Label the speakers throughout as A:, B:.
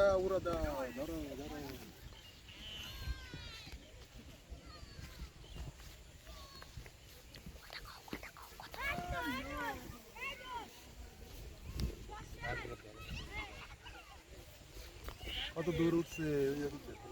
A: 자, 우라다. 너로, 너로. 아또 노릇스 여기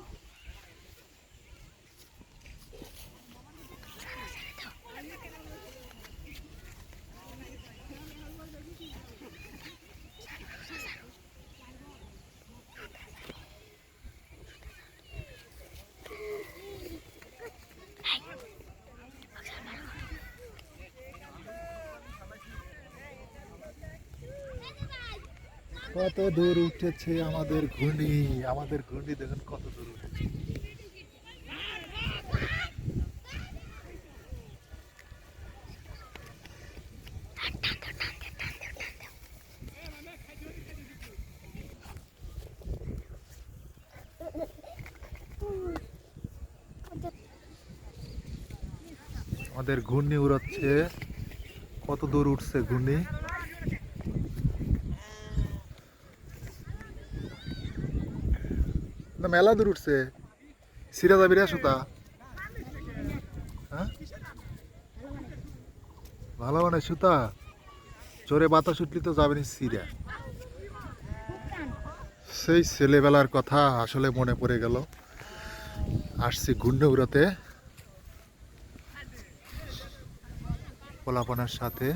A: কত দূর উঠেছে আমাদের ঘূর্ণি। আমাদের ঘূর্ণি দেখুন কত দূর উঠেছে। আমাদের ঘূর্ণি উড়াচ্ছে। কত দূর উঠছে ঘূর্ণি? না, মেলা দূর উঠছে। সিরা যাবি রে সুতা ভালো মানে সুতা। জোরে বাতাস উঠলি তো যাবে না সিরা। সেই ছেলেবেলার কথা আসলে মনে পড়ে গেল। আসছি উড়াতে পোলাপনার সাথে।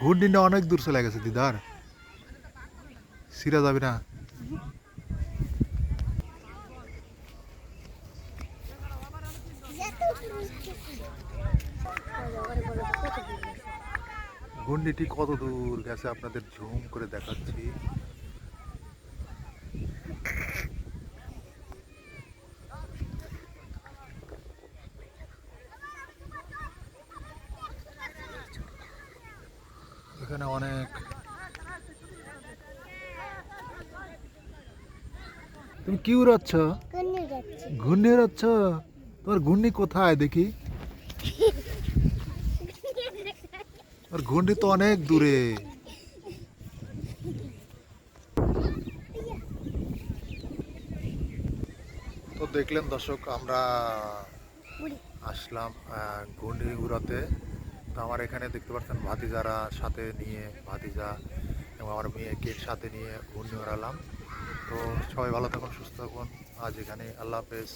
A: ঘূর্ণিটা অনেক দূর চলে গেছে, দিদার। সিরা যাবে না। ঘূর্ণিটি কত দূর গেছে আপনাদের ঝুম করে দেখাচ্ছি। এখানে অনেক তুমি কি উড়াচ্ছ? ঘূর্ণি উড়াচ্ছ। তোমার ঘূর্ণি কোথায় দেখি? আর ঘূর্ণি তো অনেক দূরে। তো দেখলেন দর্শক আমরা আসলাম ঘূর্ণি উড়াতে। তো আমার এখানে দেখতে পাচ্ছেন ভাতিজারা সাথে নিয়ে ভাতিজা এবং আমার মেয়েকে সাথে নিয়ে ঘূর্ণি উড়ালাম। তো সবাই ভালো থাকুন সুস্থ থাকুন। আজ এখানে আল্লাহ হাফেজ।